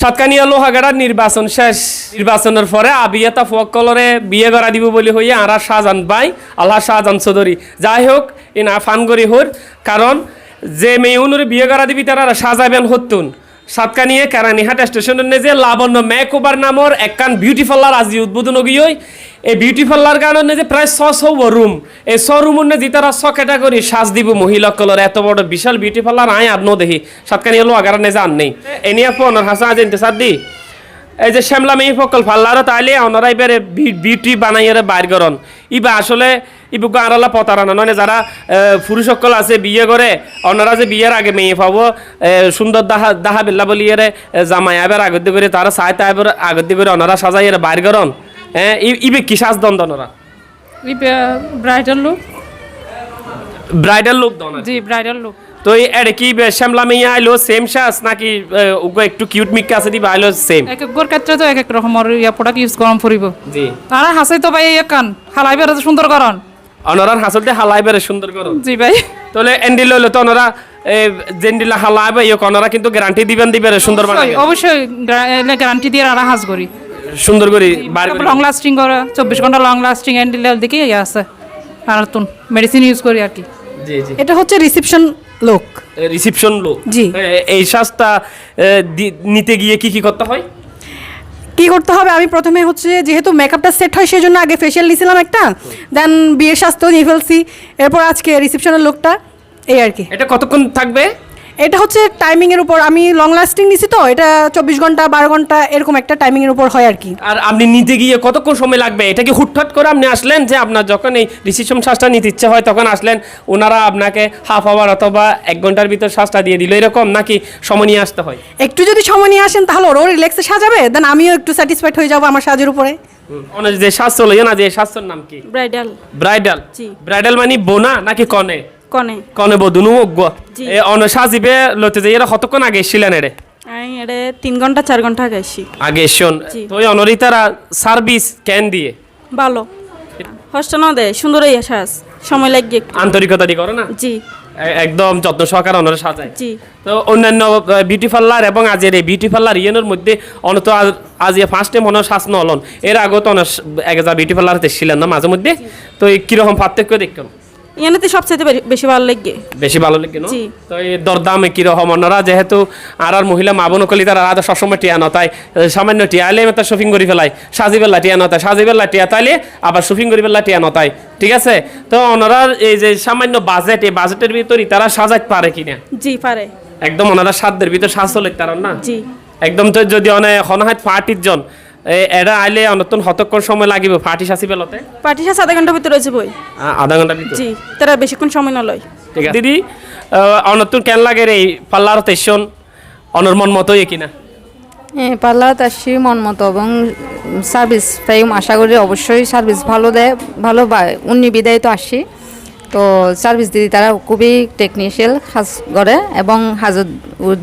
সাতকানিয়া লোহাগাড়ার নির্বাচন শেষ। নির্বাচনের পরে আবিয়াতা ফকলরে বিয়ে করা দিব বলে হইয়া আরা শাহজান ভাই, আল্লাহ শাহজান চৌধুরী। যাই হোক এ না ফানগরি হোর, কারণ যে মেয়ে উনুরে বিয়ে করা দিবি তারা সাজাবেন হতুন সাতকানিয়ে কেরানিহাট স্টেশনের নেজে লাবণ্য মেকওভার নামর একখান বিউটি পার্লার আজি উদ্বোধন গিয়ে এই বিউটি পার্লার কারণে নেজে প্রায় ছ ছ রুম এই ছ রুমের নেজি তারা ছ ক্যাটাগরি সাজ দিব মহিলা কলর এত বড় বিশাল বিউটি পার্লার আয় আর নো দেখি সাতকানিয়া লো আগার নেজে আর নেই। এনিয়া ফোন হাসা আজ ইন্তেসার দি। এই যে শ্যামলা মেয়ে ফকল ফাল্লারও তাইলে ওনারা এবারে বিউটি বানাইয়ারে বাইর করন। ইবা আসলে ইবু গাঁরালা পতারানা নয় যারা পুরুষ সকল আছে বিয়ে করে ওনারা যে বিয়ের আগে মেয়ে পাব সুন্দর দাহা দাহা বিল্লা বলি এরে জামাই আবার আগত করে তারা চাই তাই আবার আগত করে ওনারা সাজাই এর বাইর করন। হ্যাঁ ইবে কি সাজ দন ওনারা ব্রাইডাল লুক। ব্রাইডাল লুক দন জি ব্রাইডাল লুক। তো এই এর কি শ্যামলা মেয়ে আইলো সেম সাজ? নাকি উগো একটু কিউট মিক্কা আছে দিবা আইলো সেম এক একর ক্ষেত্রে তো এক এক রকমের ইয়া প্রোডাক্ট ইউজ করম ফুরিব। জি। তারা হাসাই তো ভাই ইয়ে কান হালাই বেড়ে সুন্দর করন ওনারা হাসলতে হালাই বেড়ে সুন্দর করো জি ভাই। তাহলে এন্ডি লইলে তো ওনারা জেন্ডিলা হালাবে ইয়ে ওনারা কিন্তু গ্যারান্টি দিবেন দিবেন সুন্দর অবশ্যই, বানাবে অবশ্যই গ্যারান্টি দিয়ে আর হাজ করি। সুন্দর করে বার করে। লং লাস্টিং করে চব্বিশ ঘণ্টা লং লাস্টিং এন্ড দিকে ইয়ে আছে। আর তুন মেডিসিন ইউজ করি আর কি। জি জি। এটা হচ্ছে রিসেপশন লোক। রিসেপশন লোক। জি। এই দি- নিতে গিয়ে কি কি করতে হয়? কি করতে হবে? আমি প্রথমে হচ্ছে যেহেতু মেকআপটা সেট হয় সেই জন্য আগে ফেশিয়াল নিয়েছিলাম একটা। দেন বিয়ের স্বাস্থ্য নিয়ে ফেলছি। এরপর আজকে রিসেপশনের লোকটা এই আর কি। এটা কতক্ষণ থাকবে? এটা হচ্ছে টাইমিং এর উপর আমি লং লাস্টিং নিছি তো এটা চব্বিশ ঘণ্টা বারো ঘণ্টা এরকম একটা টাইমিং এর উপর হয় আর কি। আর আপনি নিতে গিয়ে কতক্ষণ সময় লাগবে? এটা কি হুটহাট করে আপনি আসলেন যে আপনার যখন এই রিসেপশন সাজটা নিতে ইচ্ছে হয় তখন আসলেন ওনারা আপনাকে হাফ আওয়ার অথবা এক ঘণ্টার ভিতর সাজটা দিয়ে দিল এরকম নাকি সময় নিয়ে আসতে হয়? একটু যদি সময় নিয়ে আসেন তাহলে ওরও রিল্যাক্সে সাজাবে দেন আমিও একটু স্যাটিসফাইড হয়ে যাব আমার সাজের উপরে। অনেক যে সাজ চলে না যে সাজটার নাম কি? ব্রাইডাল ব্রাইডাল জি। ব্রাইডাল মানে বোনা নাকি কনে? কনে। কনে জি। এ অন সাজিবে লতে যে এরা কতক্ষণ আগে এসেছিলেন এরে আমি এটা তিন ঘণ্টা চার ঘণ্টা আগে আগে। তো অনরিতারা সার্ভিস ক্যান দিয়ে? ভালো। হস্ট না দেয় সুন্দর এই সাজ সময় আন্তরিকতা দিয়ে করে না? জি। একদম যত্ন সহকারে অনরে সাজায়। জি। তো অন্যান্য বিউটি পার্লার এবং আজের এই বিউটি পার্লার ইয়েনের মধ্যে অনত আজ ফার্স্ট টাইম শ্বাস নলন এর আগে তো অনেক এক হাজার বিউটি পার্লার ছিলেন না মাঝে মধ্যে? তো কীরকম পার্থক্য দেখুন এনাতে সবচেয়ে বেশি ভালো লাগবে বেশি ভালো লাগে না? জি। তো এই দরদামে কীরকম ওনারা যেহেতু আর আর মহিলা মা বোন কলি তারা আদা সবসময় টিয়া নতায় সামান্য টিয়া আলে তো শপিং করে ফেলাই। সাজি বেলা টিয়া নতায় সাজি বেলা টিয়া তাইলে আবার শপিং করে বেলা টিয়া নতায় ঠিক আছে? তো ওনারা এই যে সামান্য বাজেট এই বাজেটের ভিতরই তারা সাজাতে পারে কিনা? জি পারে। একদম ওনারা সাধ্যের ভিতর সাজ চলে তারা না? জি। একদম তো যদি অনেক হনহাত পার্টির জন এ- এরা আইলে অনতন হতক্ষণ সময় লাগিব পার্টি সাসি বেলতে পার্টি সাজ আধা ঘণ্টার ভিতরে রয়েছে বই আধা ঘণ্টা ভিতর? জি তারা বেশিক্ষণ সময় না লয় ঠিক আছে। দিদি অনতুন কেন লাগে রে এই পাল্লার তেসন অনর মন মতোই কিনা? হ্যাঁ পার্লার আসছি মন মতো এবং সার্ভিস পাই আশা করি অবশ্যই সার্ভিস ভালো দেয় ভালো বা উন্নি বিদায় তো আসছি তো সার্ভিস দিদি তারা খুবই টেকনিশিয়াল কাজ করে এবং হাজত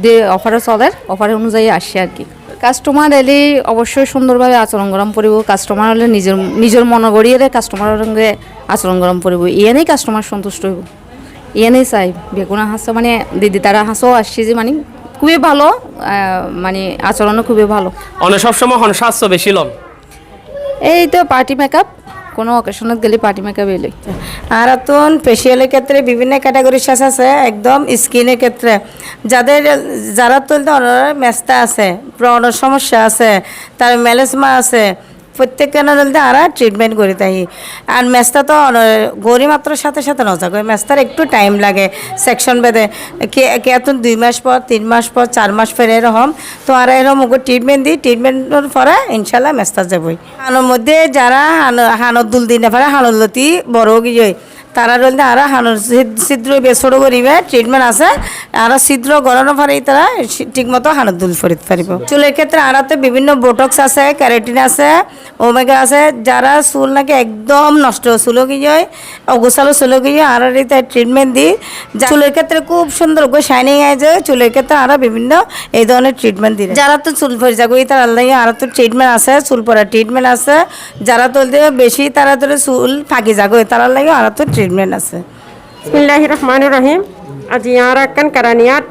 দিয়ে অফারও চলে অফার অনুযায়ী আসছে আর কি। কাস্টমার এলে অবশ্যই সুন্দরভাবে আচরণ গরম করব। কাস্টমার হলে নিজের নিজের মনগড়িয়ে কাস্টমারের সঙ্গে আচরণ গরম করব। ইয়ানেই কাস্টমার সন্তুষ্ট হইব। ইয়ানেই চাই। বেগুনা হাঁসও মানে দিদি তারা হাঁসও আসছে যে মানে খুবই ভালো মানে আচরণও খুবই ভালো। অনেক সবসময় হন স্বাস্থ্য বেশি লন। এই তো পার্টি মেকআপ কোনো অকেশনত গেলে পার্টি মেকআপ এলে। আর এখন ফেসিয়ালের ক্ষেত্রে বিভিন্ন ক্যাটাগরি শেষ আছে, একদম স্কিনের ক্ষেত্রে। যাদের, যারা তুলতে মেস্তা আছে ব্রণের সমস্যা আছে, তার মেলেসমা আছে প্রত্যেককে তুলতে আর ট্রিটমেন্ট করে থাকি আর মেস্তা তো গরি মাত্র সাথে সাথে নজা করে। মেস্তার একটু টাইম লাগে সেকশন বেঁধে। কে কে তুন দুই মাস পর, তিন মাস পর, চার মাস পর এরকম। তো আর এরকম ওকে ট্রিটমেন্ট দিই। ট্রিটমেন্টের পরে ইনশাল্লাহ মেস্তা যাবই। হানোর মধ্যে যারা হানো, হানোর দুল দিনে পারে হানোর লতি বড় গিয়ে তারা রইলে আর হানোর ছিদ্র বেসর করিবে ট্রিটমেন্ট আছে। আর ছিদ্র গড়ানো পারে তারা ঠিক মতো হানোর দুল ফরিতে পারিব। চুলের ক্ষেত্রে আরাতে বিভিন্ন বোটক্স আছে ক্যারেটিন আছে ওমেগা আছে। যারা চুল নাকি একদম নষ্ট চুলো গিয়ে অগোছালো চুলো যায় আর তাই ট্রিটমেন্ট দিই চুলের ক্ষেত্রে খুব সুন্দর করে শাইনিং আয় যায় চুলের ক্ষেত্রে আরও বিভিন্ন এই ধরনের ট্রিটমেন্ট দিই যারা তো চুল ফরি যাগো তার আল্লাহ আরও তো ট্রিটমেন্ট আছে, চুল পড়া ট্রিটমেন্ট আছে। যারা তুলতে বেশি তারা ধরে চুল ফাঁকি যাগো তার লাগে আরও তো ট্রিটমেন্ট আছে। বিসমিল্লাহ রহমান রহিম আজি ইয়ার একখান কারানিয়াত,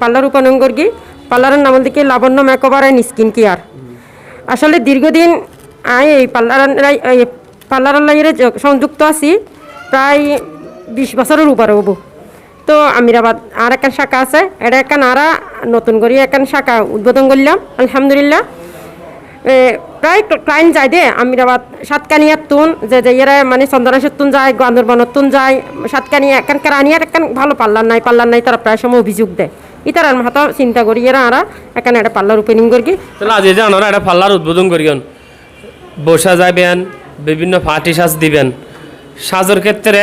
পাল্লার উপনঙ্গরগি পার্লারের নাম হল কি Labanya makeover and skin care আসলে দীর্ঘদিন আমি এই পার্লার এই পার্লারের লাইনে সংযুক্ত আছি, প্রায় বিশ বছরের উপরে হব। তো আমিরাবাদ আর একখান শাখা আছে, এটা একটা আরা, নতুন করে একটা শাখা উদ্বোধন করলাম, আলহামদুলিল্লাহ। প্রায় ক্লাইন্ট যায় দে, আমিরাবাদ সাতকানিয়ার তুন যে যে এরা মানে চন্দনেশ্বর তুন যায় গান্দরবানের তুন যায়, সাতকানিয়া একান কেরানিয়ার একান ভালো পার্লার নাই পার্লার নাই, তারা প্রায় সময় অভিযোগ দেয় ইতার মাথা চিন্তা করি, এরা আরা এখানে একটা পার্লার ওপেনিং করি তাহলে আজ যে ওনারা একটা পাল্লার উদ্বোধন করিয়েন বসা যাবেন বিভিন্ন ফাটি সাজ দিবেন। সাজের ক্ষেত্রে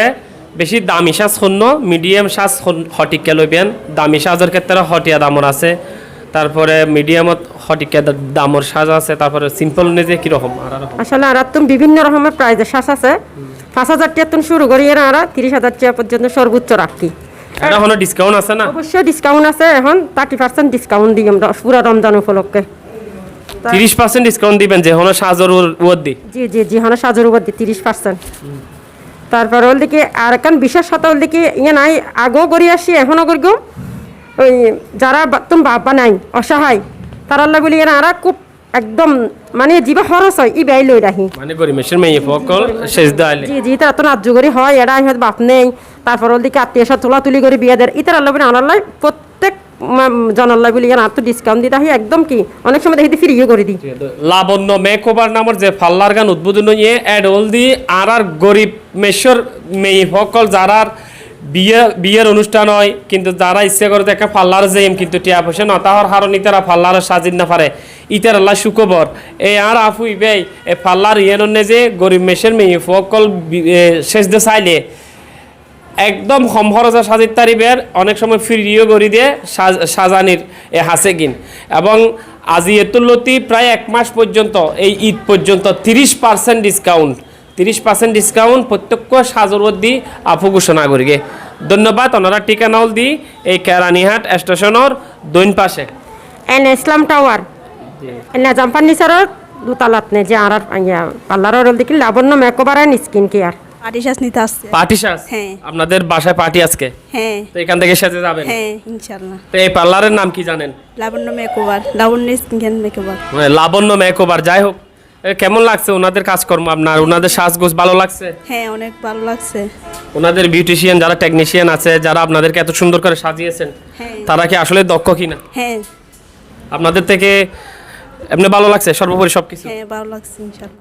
বেশি দামি সাজ শূন্য মিডিয়াম সাজ হটিকা লইবেন। দামি সাজের ক্ষেত্রে হটিয়া দামর আছে। তারপরে মিডিয়ামত হটিকা দামর সাজ আছে তারপরে সিম্পল নিজে কীরকম? আর আর আসলে আর তুমি বিভিন্ন রকমের প্রাইজের শ্বাস আছে। পাঁচ হাজার টাকা তুমি শুরু করি এরা আরা তিরিশ হাজার টাকা পর্যন্ত সর্বোচ্চ রাখি। এটা কোনো ডিসকাউন্ট আছে না? অবশ্যই ডিসকাউন্ট আছে এখন থার্টি পার্সেন্ট ডিসকাউন্ট দিই আমরা পুরো রমজান উপলক্ষে। তিরিশ পার্সেন্ট ডিসকাউন্ট দিবেন যে কোনো সাজর ওর দি জি জি জি হ্যাঁ সাজের উপর দিয়ে তিরিশ পার্সেন্ট তারপর ওর দিকে আর এখন বিশেষ সাথে ওর দিকে ইয়ে নাই আগেও করি আসি এখনও করি ওই যারা তুমি বাবা নাই অসহায় তারা বলি এরা আরা খুব একদম মানে জিবা খরচ হয় ই ব্যয় লই রাখি মানে গরিমেশের মেয়ে ফকল জি জি তারা তো হয় এরা হয়তো বাপ নেই। তারপর ওর দিকে আত্মীয় সাথে তোলা তুলি করে বিয়ে দেয়। ইতার আল্লাহ বলে আনার লাই প্রত্যেক জনাল্লাই বলি এরা তো ডিসকাউন্ট দিতে হয় একদম কি অনেক সময় দেখি ফ্রিও করে দিই। লাবণ্য মেকওভার নামের যে ফাল্লার গান উদ্বোধন নিয়ে অ্যাডল দি আর আর গরিব মেশ্বর মেয়ে যারার বিয়ে, বিয়ের অনুষ্ঠান হয়, কিন্তু যারা ইচ্ছে করে দেখা ফাল্লার যেম কিন্তু টিয়া পয়সা না, তাহার হারণ ইতারা ফাল্লার সাজিন না পারে। ইতার আল্লাহ সুখবর। এই আর আফু ইবেই এ ফাল্লার ইয়েন যে গরিব মেশের মেয়ে সকল বি- শেষ দে চাইলে। একদম কম সাজিত তারিবের অনেক সময় ফ্রিও করে দিয়ে সাজ- সাজানির এ হাসে কিন এবং আজি এতুলতি প্রায় এক মাস পর্যন্ত, এই ঈদ পর্যন্ত তিরিশ পার্সেন্ট ডিসকাউন্ট তিরিশ পার্সেন্ট ডিসকাউন্ট প্রত্যক্ষ সাজর দি আপু ঘোষণা করিগে। ধন্যবাদ ওনারা ঠিকানাও দি এই কেরানিহাট স্টেশনের দৈন পাশে। এন ইসলাম টাওয়ার। নাজাম ফার্নিচারের দুতালাত নে যে আর পার্লারের দিকে Labanya makeover and skin care পাটি শ্বাস নিতে আসছে পার্টি হ্যাঁ। আপনাদের বাসায় পার্টি আজকে? হ্যাঁ। তো এখান থেকে সাজে যাবেন? হ্যাঁ ইনশাল্লাহ তো এই পার্লারের নাম কি জানেন? Labanya makeover Labanya skin makeover মানে লাবণ্য মেকওভার যাই হোক। কেমন লাগছে ওনাদের কাজকর্ম আপনার? ওনাদের সাজগোজ ভালো লাগছে? হ্যাঁ অনেক ভালো লাগছে। ওনাদের বিউটিশিয়ান যারা টেকনিশিয়ান আছে যারা আপনাদেরকে এত সুন্দর করে সাজিয়েছেন হ্যাঁ। তারা কি আসলে দক্ষ কিনা? হ্যাঁ। আপনাদের থেকে এমনি ভালো লাগছে? সর্বোপরি সবকিছু? হ্যাঁ ভালো লাগছে ইনশাল্লাহ।